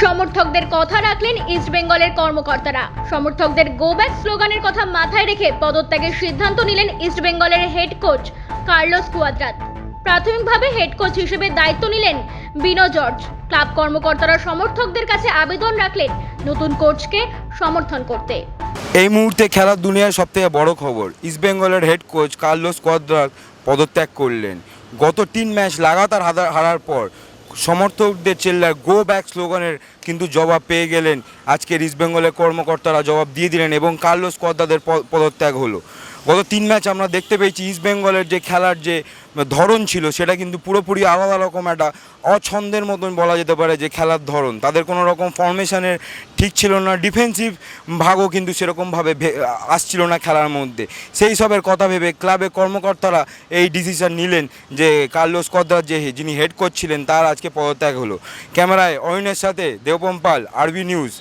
সমর্থকদের কথা রাখলেন ইস্ট বেঙ্গলের কর্মকর্তারা। সমর্থকদের গো ব্যাক স্লোগানের কথা মাথায় রেখে পদত্যাগের সিদ্ধান্ত নিলেন ইস্ট বেঙ্গলের হেড কোচ কার্লোস কুয়াদ্রাত প্রাথমিকভাবে হেড কোচ হিসেবে দায়িত্ব নিলেন বিনো জর্জ। ক্লাব কর্মকর্তারা সমর্থকদের কাছে আবেদন রাখলেন নতুন কোচকে সমর্থন করতে। এই মুহূর্তে খেলার দুনিয়ার সবথেকে বড় খবর ইস্টবেঙ্গলের হেড কোচ কার্লোস কোয়াদ্রাক পদত্যাগ করলেন। গত তিন ম্যাচ লাগাতার হারা- হারার পর সমর্থকদের চেল্লার গো ব্যাক স্লোগানের কিন্তু জবাব পেয়ে গেলেন আজকের ইস্টবেঙ্গলের কর্মকর্তারা জবাব দিয়ে দিলেন এবং কার্লোস কর্দাদের পদত্যাগ হলো। গত তিন ম্যাচ আমরা দেখতে পেয়েছি ইস্টবেঙ্গলের যে খেলার যে ধরন ছিল, সেটা কিন্তু পুরোপুরি আলাদা রকম একটা অছন্দের মতন বলা যেতে পারে যে খেলার ধরন। তাদের কোনো রকম ফরমেশনের ঠিক ছিল না ডিফেন্সিভ ভাগও কিন্তু সেরকমভাবে আসছিল না খেলার মধ্যে। সেই সবের কথা ভেবে ক্লাবের কর্মকর্তারা এই ডিসিশন নিলেন যে কার্লোস কদ্দার যে যিনি হেড কোচ ছিলেন, তার আজকে পদত্যাগ হলো। ক্যামেরায় অয়নের সাথে দেবপম পাল, আরবি নিউজ